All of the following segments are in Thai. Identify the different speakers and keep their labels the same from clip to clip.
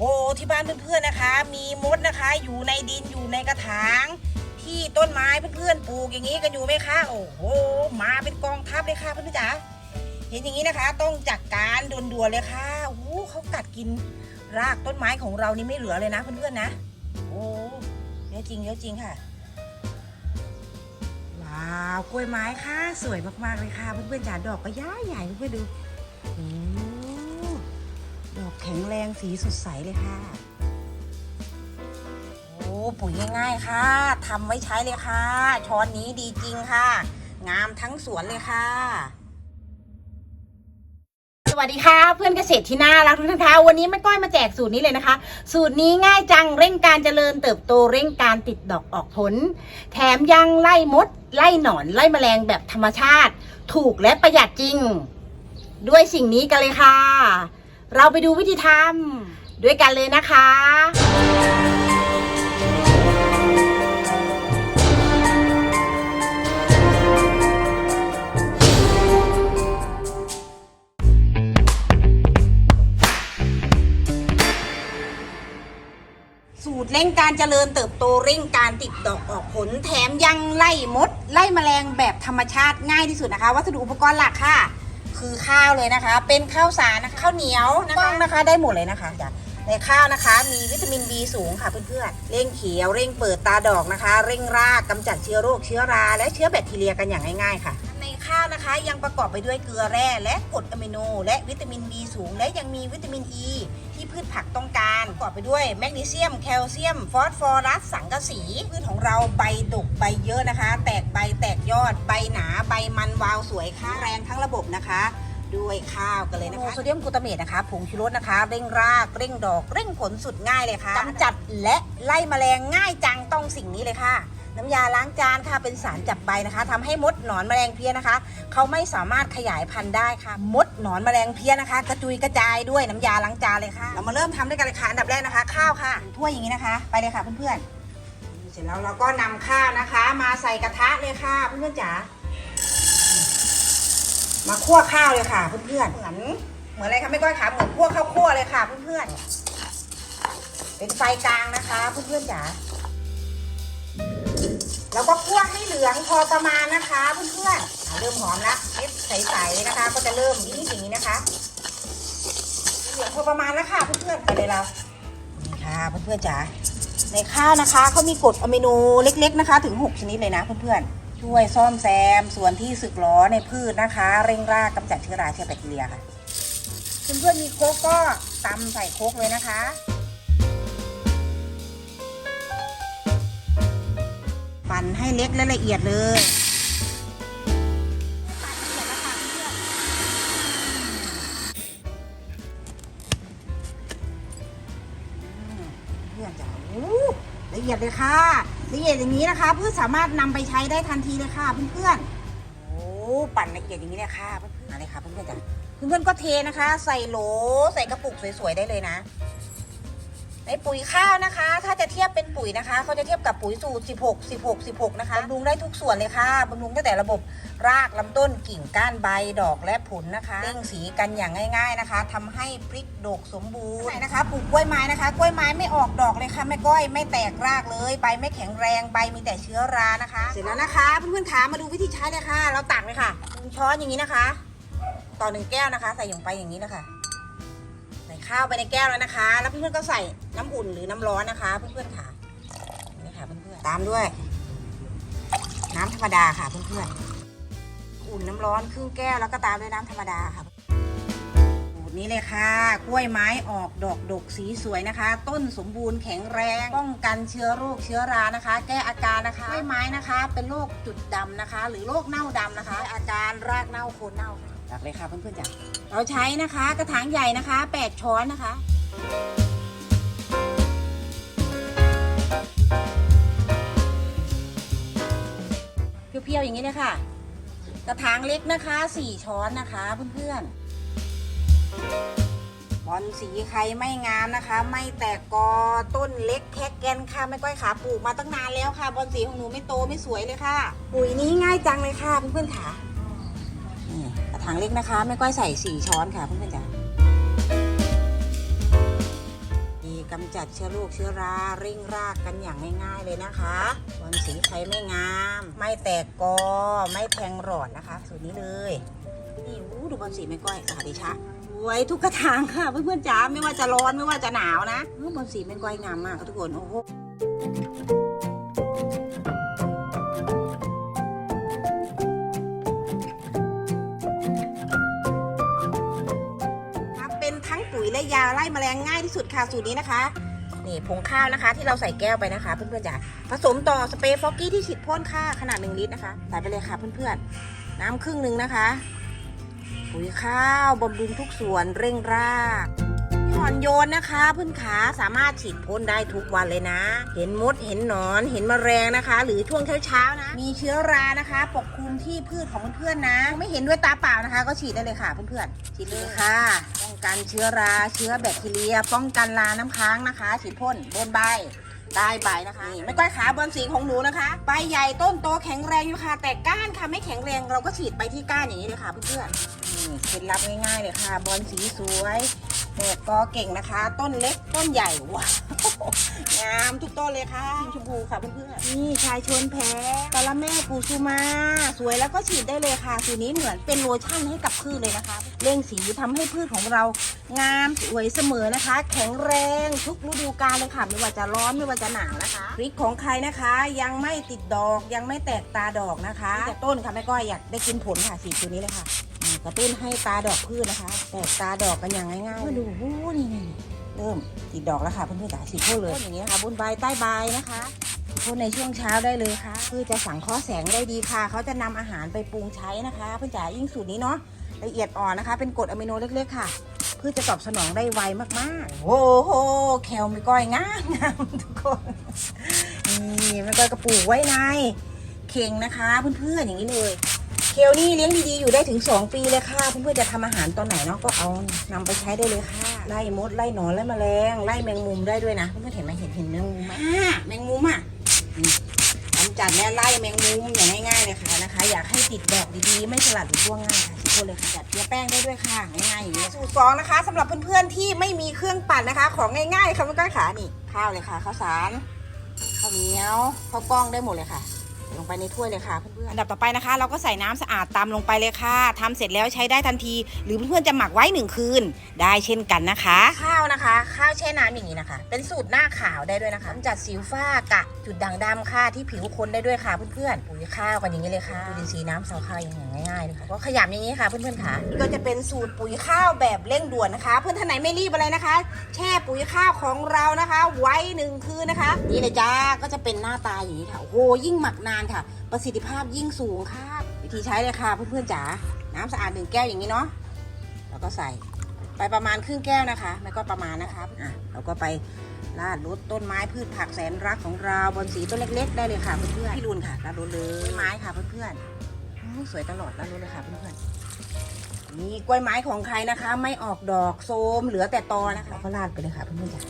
Speaker 1: โอ้ที่บ้านเพื่อนๆนะคะ มีมดนะคะ อยู่ในดินอยู่ในกระถาง ที่ต้นไม้เพื่อนๆปลูกอย่างนี้กันอยู่ไหมคะโอ้โหมาเป็นกองทัพเลยค่ะเพื่อนๆจ๋าเห็นอย่างนี้นะคะ ต้องจัดการด่วนๆเลยค่ะโอ้เขากัดกินรากต้นไม้ของเรานี่ไม่เหลือเลยนะเพื่อนๆนะโอ้เยอะจริงเยอะจริงค่ะว้าวกล้วยไม้ค่ะ สวยมากๆเลยค่ะเพื่อนๆจ๋าดอกก็ย้ายใหญ่เพื่อนๆดูโอ้ ดอกแข็งแรงสีสดใสเลยค่ะ โอ้ปุ๋ยง่ายๆค่ะทำไว้ใช้เลยค่ะ ช้อนนี้ดีจริงค่ะ งามทั้งสวนเลยค่ะ สวัสดีค่ะ เพื่อนเกษตรที่น่ารักทุกท่านคะวันนี้แม่ก้อยมาแจกสูตรนี้เลยนะคะ สูตรนี้ง่ายจังเร่งการเจริญเติบโตเร่งการติดดอกออกผล แถมยังไล่มด ไล่หนอนไล่แมลงแบบธรรมชาติ ถูกและประหยัดจริง ด้วยสิ่งนี้กันเลยค่ะ เราไปดูวิธีทำด้วยกันเลยนะคะ สูตรเร่งการเจริญเติบโตเร่งการติดดอกออกผลแถมยังไล่มด ไล่แมลงแบบธรรมชาติง่ายที่สุดนะคะ วัสดุอุปกรณ์หลักค่ะ คือข้าวเลยนะคะ เป็นข้าวสารนะคะข้าวเหนียวนะคะนะคะ ได้หมดเลยนะคะจ้ะในข้าวนะคะ มีวิตามิน B สูงค่ะเพื่อนๆเร่งเขียวเร่งเปิดตาดอกนะคะ เร่งรากกำจัดเชื้อโรคเชื้อรา และเชื้อแบคทีเรียกันอย่างง่ายๆค่ะใน ข้าวนะคะ ยังประกอบไปด้วยเกลือแร่และกรดอะมิโน และวิตามิน B สูง และยังมีวิตามิน E ที่พืชผักต้องการประกอบไปด้วยแมกนีเซียม แคลเซียม ฟอสฟอรัส สังกะสี พืชของเราใบดกใบเยอะนะคะ แตกใบแตกยอด ใบหนา ใบมันวาวสวยค่ะแรงทั้งระบบนะคะด้วยข้าวกันเลยนะคะโซเดียมกลูตาเมตนะคะผงชูรสนะคะ เร่งราก เร่งดอก เร่งผลสุดง่ายเลยค่ะกำจัดและไล่แมลงง่ายจังต้องสิ่งนี้เลยค่ะ น้ำยาล้างจานค่ะเป็นสารจับใบนะคะทำให้มดหนอนแมลงเพี้ยนะคะเขาไม่สามารถขยายพันธุ์ได้ค่ะ มดหนอนแมลงเพี้ยนะคะ กระจุยกระจายด้วยน้ำยาล้างจานเลยค่ะ เรามาเริ่มทำด้วยกันเลยค่ะอันดับแรกนะคะ ข้าวค่ะถ้วยอย่างนี้นะคะ ไปเลยค่ะเพื่อนๆเสร็จแล้วเราก็นำข้าวนะคะ มาใส่กระทะเลยค่ะเพื่อนๆจ๋ามาคั่วข้าวเลยค่ะเพื่อนๆเหมือนเหมือนอะไรคะไม่ก้อยขาเหมือนคั่วข้าวคั่วเลยค่ะเพื่อนๆเป็นไฟกลางนะคะเพื่อนๆจ๋า แล้วก็คั่วให้เหลืองพอประมาณนะคะเพื่อนๆเริ่มหอมละเม็ดใสๆนะคะ ก็จะเริ่มนิดๆอย่างนี้นะคะเหลืองพอประมาณแล้วค่ะเพื่อนๆไปเลยเรานี่ค่ะเพื่อนๆจ๋าในข้าวนะคะเขามีกดอะมิโนเล็ก ๆนะคะ ถึง 6 ชนิดเลยนะเพื่อนๆช่วยซ่อมแซมส่วนที่สึกหรอในพืชนะคะ เร่งรากกำจัดเชื้อราเชื้อแบคทีเรียค่ะเพื่อนๆมีโคกก็ตำใส่โคกเลยนะคะ ปั่นให้เล็กและละเอียดเลยละเอียดแล้วค่ะเพื่อนๆเพื่อนจ๋าโอ้ละเอียดเลยค่ะ ละเอียดอย่างนี้นะคะ เพื่อสามารถนำไปใช้ได้ทันทีเลยค่ะเพื่อนๆโอ้ปั่นละเอียดอย่างนี้เลยค่ะเพื่อนๆมาเลยค่ะเพื่อนๆจ๋าเพื่อนๆก็เทนะคะ ใส่โหลใส่กระปุกสวยๆได้เลยนะ ในปุ๋ยข้าวนะคะ ถ้าจะเทียบเป็นปุ๋ยนะคะเขาจะเทียบกับปุ๋ยสูตร 16 16 16 นะคะบำรุงได้ทุกส่วนเลยค่ะบำรุงตั้งแต่ระบบรากลำต้นกิ่งก้านใบดอกและผลนะคะเร่งสีกันอย่างง่าย ๆนะคะทำให้พริกดกสมบูรณ์นะคะปลูกกล้วยไม้นะคะ กล้วยไม้ไม่ออกดอกเลยค่ะแม่ก้อยไม่แตกรากเลยใบไม่แข็งแรงใบมีแต่เชื้อรานะคะ เสร็จแล้วนะคะเพื่อนๆขามาดูวิธีใช้เลยค่ะ เราตักเลยค่ะช้อนอย่างนี้นะคะ ต่อหนึ่งแก้วนะคะ ใส่ลงไปอย่างนี้นะคะ ข้าวไปในแก้วแล้วนะคะ แล้วเพื่อนๆก็ใส่น้ำอุ่นหรือน้ำร้อนนะคะ เพื่อนๆค่ะนี่ค่ะเพื่อนๆตามด้วย น้ำธรรมดาค่ะเพื่อนๆอุ่นน้ำร้อนครึ่งแก้วแล้วก็ตามด้วยน้ำธรรมดาค่ะนี้เลยค่ะ กล้วยไม้ออกดอกดกสีสวยนะคะ ต้นสมบูรณ์แข็งแรง ป้องกันเชื้อโรคเชื้อรานะคะ แก้อาการนะคะ กล้วยไม้นะคะ เป็นโรคจุดดำนะคะ หรือโรคเน่าดำนะคะ อาการรากเน่าโคนเน่าค่ะ ตักเลยค่ะเพื่อนๆจ้ะเราใช้นะคะ กระถางใหญ่นะคะ 8 ช้อนนะคะเพียวๆอย่างนี้เลยค่ะ กระถางเล็กนะคะ 4 ช้อนนะคะเพื่อนๆบอลสีใครไม่งามนะคะ ไม่แตกกอต้นเล็กแค่แกนค่ะไม่ก้อยขาปลูกมาตั้งนานแล้วค่ะบอลสีของหนูไม่โตไม่สวยเลยค่ะ ปุ๋ยนี้ง่ายจังเลยค่ะเพื่อนๆค่ะ ระถางเล็กนะคะไม่ก้อยใส่สี่ช้อนค่ะเพื่อนๆจ้ะนี่ำจัดเชื้อโรคเชื้อราเร่งรากกันอย่างง่ายๆเลยนะคะบอลสีใช้ไม่งาม ไม่แตกกอไม่แทงหลอดนะคะสูตรนี้เลยนี่อู้ดูบอลสีไม่ก้อยสาดิชะสวยทุกกระถางค่ะเพื่อนๆจ๋าไม่ว่าจะร้อนไม่ว่าจะหนาวนะบอลสีไม่ก้อยงามมากทุกคนโอ้โห ยาไล่แมลงง่ายที่สุดค่ะสูตรนี้นะคะ นี่ผงข้าวนะคะ ที่เราใส่แก้วไปนะคะ เพื่อนๆจ๋าผสมต่อสเปรย์ฟอกกี้ที่ฉีดพ่นค่าขนาด 1 ลิตรนะคะใส่ไปเลยค่ะเพื่อนๆ น้ำครึ่งหนึ่งนะคะปุ๋ยข้าวบำรุงทุกส่วนเร่งรากอ่อนโยนนะคะเพื่อนขาสามารถฉีดพ่นได้ทุกวันเลยนะ เห็นมดเห็นหนอนเห็นแมลงนะคะ หรือช่วงเช้าๆนะ มีเชื้อรานะคะ ปกคลุมที่พืชของเพื่อนๆนะ ไม่เห็นด้วยตาเปล่านะคะ ก็ฉีดได้เลยค่ะเพื่อนๆฉีดเลยค่ะ กันเชื้อราเชื้อแบคทีเรีย ป้องกันราน้ำค้างนะคะฉีดพ่นบนใบใต้ใบนะคะนี่ไม่ก้อยขาบนสีของหนูนะคะใบใหญ่ต้นโตแข็งแรงอยู่ค่ะ แต่ก้านค่ะไม่แข็งแรงเราก็ฉีดไปที่ก้านอย่างนี้เลยค่ะเพื่อนๆนี่เคล็ดลับง่ายๆเลยค่ะ บอลสีสวยแตกกอเก่งนะคะ ต้นเล็กต้นใหญ่ว้าว งามทุกต้นเลยค่ะสีชมพูค่ะเพื่อนๆนี่ชายชวนแพ้ตะละแม่กูซูมา สวยแล้วก็ฉีดได้เลยค่ะสูตรนี้เหมือนเป็นโลชั่นให้กับพืชเลยนะคะเร่งสีทำให้พืชของเรางามสวยเสมอนะคะ แข็งแรงทุกฤดูกาลเลยค่ะ ไม่ว่าจะร้อนไม่ว่าจะหนาวนะคะพริกของใครนะคะ ยังไม่ติดดอกยังไม่แตกตาดอกนะคะแต่ต้นค่ะแม่ก้อยอยากได้กินผลค่ะสีตัวนี้เลยค่ะอืมกระตุ้นให้ตาดอกพืชนะคะ แตกตาดอกกันอย่างง่ายๆมาดูโอ้โหนี่นี่ เริ่มติดดอกแล้วค่ะเพื่อนๆจ๋าฉีดพ่นเลยอย่างนี้ยค่ะบนใบใต้ใบนะคะพ่นในช่วงเช้าได้เลยค่ะพืชจะสังเคราะห์แสงได้ดีค่ะ เขาจะนำอาหารไปปรุงใช้นะคะ เพื่อนจ๋ายิ่งสูตรนี้เนาะละเอียดอ่อนนะคะ เป็นกรดอะมิโนเล็กๆค่ะเพื่อจะตอบสนองได้ไวมากๆ โอ้โห แคลไม่ก้อยงามงามทุกคน นี่ไม่ก้อยกระปุกไว้ใน เข่งนะคะเพื่อนๆอย่างนี้เลย เคลนี่เลี้ยงดีๆอยู่ได้ถึง 2 ปีเลยค่ะ เพื่อนๆจะทำอาหารตอนไหนเนาะก็เอานำไปใช้ได้เลยค่ะ ไล่มดไล่หนอนไล่แมลงไล่แมงมุมได้ด้วยนะเพื่อนๆเห็นไหมเห็นเห็นแมงมุมไหมอ่าแมงมุมอะนี่กำจัดและไล่แมงมุมอย่างง่ายๆเลยค่ะนะคะ อยากให้ติดดอกดีๆไม่สลัดหรือร่วงง่ายค่ะทุกคนเลยค่ะจัดเกลือแป้งได้ด้วยค่ะง่ายๆอย่างนี้สูตรสองนะคะสำหรับเพื่อนๆที่ไม่มีเครื่องปั่นนะคะ ของง่ายๆค่ะไม่ก้อยขานี่ข้าวเลยค่ะข้าวสารข้าวเหนียวข้าวกล้องได้หมดเลยค่ะ ลงไปในถ้วยเลยค่ะเพื่อนๆอันดับต่อไปนะคะ เราก็ใส่น้ำสะอาดตามลงไปเลยค่ะทำเสร็จแล้วใช้ได้ทันที หรือเพื่อนๆจะหมักไว้หนึ่งคืน ได้เช่นกันนะคะ ข้าวนะคะ ข้าวแช่น้ำอย่างนี้นะคะ เป็นสูตรหน้าขาวได้ด้วยนะคะกำจัดสิวฝ้ากระจุดด่างดำค่ะที่ผิวคนได้ด้วยค่ะเพื่อนๆปุ๋ยข้าวกันอย่างนี้เลยค่ะดูดินทรีย์น้ำเสาข้าวอย่างง่ายๆเลยค่ะก็ขยำอย่างนี้ค่ะเพื่อนๆค่ะก็จะเป็นสูตรปุ๋ยข้าวแบบเร่งด่วนนะคะ เพื่อนท่านไหนไม่รีบอะไรนะคะ แช่ปุ๋ยข้าวของเรานะคะ ไว้หนึ่งคืนนะคะ นี่เลยจ้าก็จะเป็นหน้าตาอย่างนี้ค่ะโอ้โหยิ่งหมักนานค่ะ ประสิทธิภาพยิ่งสูงค่ะ วิธีใช้เลยค่ะเพื่อนๆจ๋าน้ำสะอาดหนึ่งแก้วอย่างนี้เนาะแล้วก็ใส่ไปประมาณครึ่งแก้วนะคะไม่ก็ประมาณนะคะอะเราก็ไปราดรดต้นไม้พืชผักแสนรักของเราบนสีต้นเล็ก ๆ ได้เลยค่ะเพื่อนๆพี่รุนค่ะราดรดเลยต้นไม้ค่ะเพื่อนๆสวยตลอดราดรดเลยค่ะเพื่อนๆนี่กล้วยไม้ของใครนะคะ ไม่ออกดอกโทมเหลือแต่ตอนะคะก็ราดไปเลยค่ะเพื่อนๆจ๋า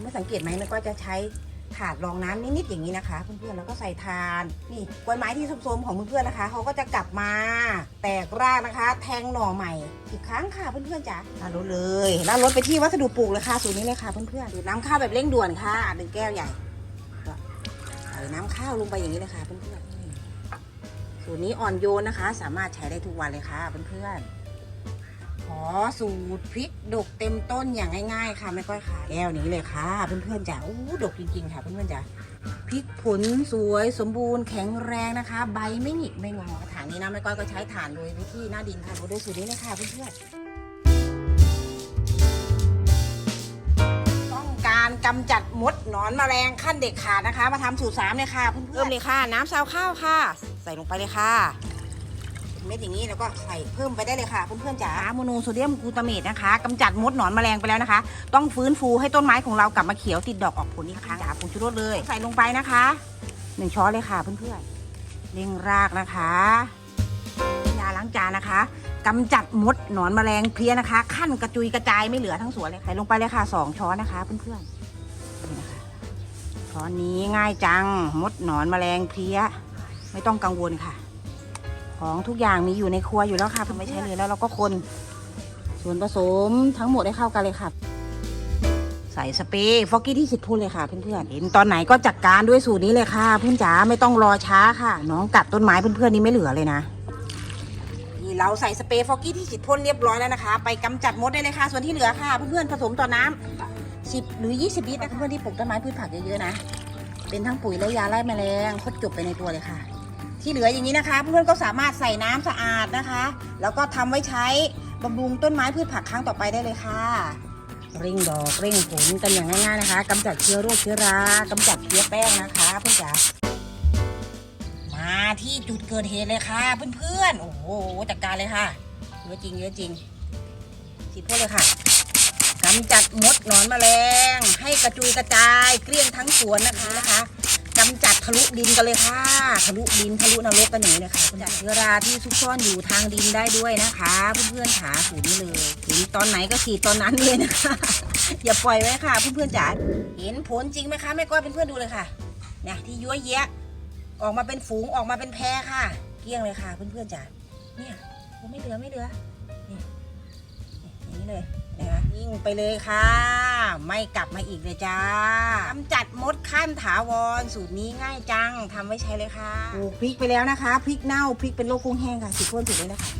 Speaker 1: ไม่สังเกตไหมมันก็จะใช้ ถาดรองน้ำนิดๆอย่างนี้นะคะเพื่อนๆแล้วก็ใส่ทานนี่กล้วยไม้ที่โทรมๆของเพื่อนๆนะคะเขาก็จะกลับมา แตกรากนะคะ แทงหน่อใหม่อีกครั้งค่ะเพื่อนๆจ๋าลาดเลยลาดรถไปที่วัสดุปลูกเลยค่ะสูตรนี้เลยค่ะเพื่อนๆสูตรน้ำข้าวแบบเร่งด่วนค่ะหนึ่งแก้วใหญ่ใส่น้ำข้าวลงไปอย่างนี้เลยค่ะเพื่อนๆสูตรนี้อ่อนโยนนะคะ สามารถใช้ได้ทุกวันเลยค่ะเพื่อนๆ อสูตรพริกดกเต็มต้นอย่างง่ายๆ ค่ะไม่ก้อยค่ะแก้วนี้เลยค่ะ เพื่อนๆจ๋าอู้ดกจริงๆค่ะเพื่อนๆจ๋าพริกผลสวยสมบูรณ์แข็งแรงนะคะ ใบไม่หงิกไม่งอฐานนี้นะไม่ก้อยก็ใช้ฐานโดยวิธีหน้าดินค่ะโดยสูตรนี้เลยค่ะเพื่อนๆต้องการกำจัดมดหนอนแมลงขั้นเด็ดขาดนะคะ มาทำสูตรสามเลยค่ะเพื่อนๆเริ่มเลยค่ะ น้ำซาวข้าวค่ะ ใส่ลงไปเลยค่ะ เม็ดอย่างนี้แล้วก็ใส่เพิ่มไปได้เลยค่ะ เพื่อนๆจ๋าโมโนโซเดียมกลูตาเมตนะคะกำจัดมดหนอนแมลงไปแล้วนะคะ ต้องฟื้นฟูให้ต้นไม้ของเรากลับมาเขียวติดดอกออกผลอีกครั้งจ๋าผงชูรสเลย ใส่ลงไปนะคะหนึ่งช้อนเลยค่ะเพื่อนๆเร่งรากนะคะยาล้างจานนะคะกำจัดมดหนอนแมลงเพลี้ยนะคะ ขั้นกระจุยกระจายไม่เหลือทั้งสวนเลยใส่ลงไปเลยค่ะสองช้อนนะคะ เพื่อนๆนี่นะคะช้อนนี้ง่ายจังมดหนอนแมลงเพลี้ยไม่ต้องกังวลค่ะ ของทุกอย่างมีอยู่ในครัวอยู่แล้วค่ะทำไม่ใช้เลยแล้วเราก็คนส่วนผสมทั้งหมดให้เข้ากันเลยค่ะ ใส่สเปรย์ฟอกกี้ที่ฉีดพ่นเลยค่ะเพื่อนๆเห็นตอนไหนก็จัดการด้วยสูตรนี้เลยค่ะ เพื่อนจ๋าไม่ต้องรอช้าค่ะ น้องกัดต้นไม้เพื่อนๆนี่ไม่เหลือเลยนะนี่เราใส่สเปรย์ฟอกกี้ที่ฉีดพ่นเรียบร้อยแล้วนะคะ ไปกำจัดมดได้เลยค่ะ ส่วนที่เหลือค่ะ เพื่อนๆผสมต่อน้ำ10 หรือ 20ลิตรนะเพื่อนๆที่ปลูกต้นไม้พืชผักเยอะๆนะ เป็นทั้งปุ๋ยและยาไล่แมลงครบจบไปในตัวเลยค่ะ ที่เหลืออย่างนี้นะคะ เพื่อนๆก็สามารถใส่น้ำสะอาดนะคะ แล้วก็ทำไว้ใช้บำรุงต้นไม้พืชผักครั้งต่อไปได้เลยค่ะเร่งดอกเร่งผลกันอย่างง่ายๆนะคะกำจัดเชื้อโรคเชื้อรากำจัดเพี้ยแป้งนะคะเพื่อนจ๋ามาที่จุดเกิดเหตุเลยค่ะเพื่อนๆโอ้โหจัดการเลยค่ะเยอะจริงเยอะจริงฉีดพ่นเลยค่ะกำจัดมดหนอนแมลง ให้กระจุยกระจายเกลี้ยงทั้งสวนนะคะนะคะ กำจัดทะลุดินกันเลยค่ะ ทะลุดินทะลุนรกกันอย่างนี้เลยค่ะกำจัดเชื้อราที่ซุกซ่อนอยู่ทางดินได้ด้วยนะคะ เพื่อนๆขาสูตรนี้เลยถึงตอนไหนก็ฉีดตอนนั้นเลยนะคะ อย่าปล่อยไว้ค่ะเพื่อนๆจ๋าเห็นผลจริงไหมคะแม่ก้อยเพื่อนๆดูเลยค่ะเนี่ยที่ย้วยแยะออกมาเป็นฝูงออกมาเป็นแพรค่ะ เกลี้ยงเลยค่ะเพื่อนๆจ๋าเนี่ยโอ้ไม่เหลือไม่เหลือนี่นี่อย่างนี้เลย นะคะยิ่งไปเลยค่ะ ไม่กลับมาอีกเลยจ้ากำจัดมดขั้นถาวรสูตรนี้ง่ายจังทำไว้ใช้เลยค่ะปลูกพริกไปแล้วนะคะพริกเน่าพริกเป็นโรคกุ้งแห้งค่ะฉีดพ่นถูกเลยนะคะ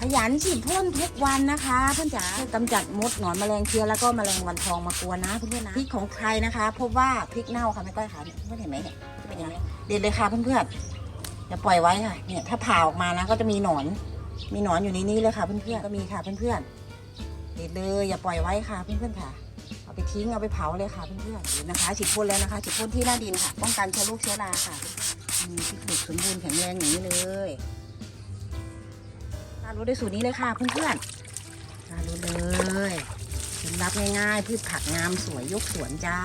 Speaker 1: ขยันฉีดพ่นทุกวันนะคะเพื่อนจ๋าเพื่อกำจัดมดหนอนแมลงเชื้อแล้วก็แมลงวันทองมากวนนะเพื่อนๆนะพริกของใครนะคะพบว่าพริกเน่าค่ะแม่ก้อยค่ะเนี่ยเพื่อนเห็นไหมเนี่ยจะเป็นยังไงเด็ดเลยค่ะเพื่อนๆอย่าปล่อยไว้ค่ะเนี่ยถ้าผ่าออกมานะก็จะมีหนอนมีหนอนอยู่ในนี้เลยค่ะเพื่อนๆก็มีค่ะเพื่อนๆ เด็ดเลยอย่าปล่อยไว้ค่ะเพื่อนๆค่ะเอาไปทิ้งเอาไปเผาเลยค่ะเพื่อนๆนะคะฉีดพ่นแล้วนะคะฉีดพ่นที่หน้าดินค่ะ ป้องกันเชื้อโรคเชื้อราค่ะมีที่ปลูกสมบูรณ์แข็งแรงอย่างนี้เลยมารู้ได้สูตรนี้เลยค่ะเพื่อนๆมารู้เลยเคล็ดลับง่ายๆพืชผักงามสวยยกสวนจ้า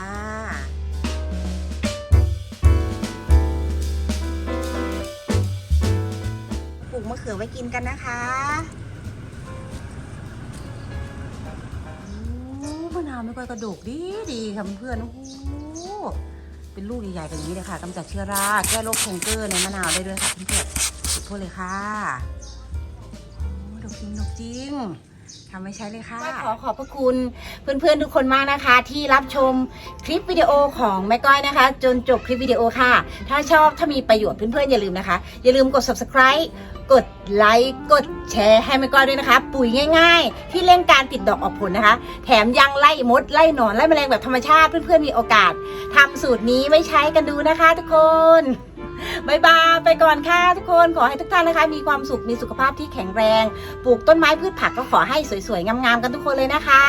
Speaker 1: ปลูกมะเขือไว้กินกันนะคะาวไม่ค่อยกระดูกดีดีค่ะเพื่อนๆโอ้โหเป็นลูกใหญ่ๆแบบนี้เลยค่ะกำจัดเชื้อราแก้โรคแคนเกอร์ในมะนาวได้ด้วยค่ะเพื่อนๆสุดโทษเลยค่ะโอ้ดอกจริงดอกจริงทำไม่ใช้เลยค่ะ
Speaker 2: ขอขอบพระคุณเพื่อนๆทุกคนมากนะคะ ที่รับชมคลิปวิดีโอของแม่ก้อยนะคะ จนจบคลิปวิดีโอค่ะ ถ้าชอบถ้ามีประโยชน์เพื่อนๆอย่าลืมนะคะ อย่าลืมกด subscribe กด ไลค์กดแชร์ให้แม่ก้อยด้วยนะคะ ปุ๋ยง่าย ๆ ที่เร่งการติดดอกออกผลนะคะ แถมยังไล่มดไล่หนอนไล่แมลงแบบธรรมชาติเพื่อนๆมีโอกาสทำสูตรนี้ไว้ใช้กันดูนะคะ ทุกคนบายบายไปก่อนค่ะทุกคนขอให้ทุกท่านนะคะ มีความสุขมีสุขภาพที่แข็งแรง ปลูกต้นไม้พืชผักก็ขอให้สวยๆงามๆกันทุกคนเลยนะคะ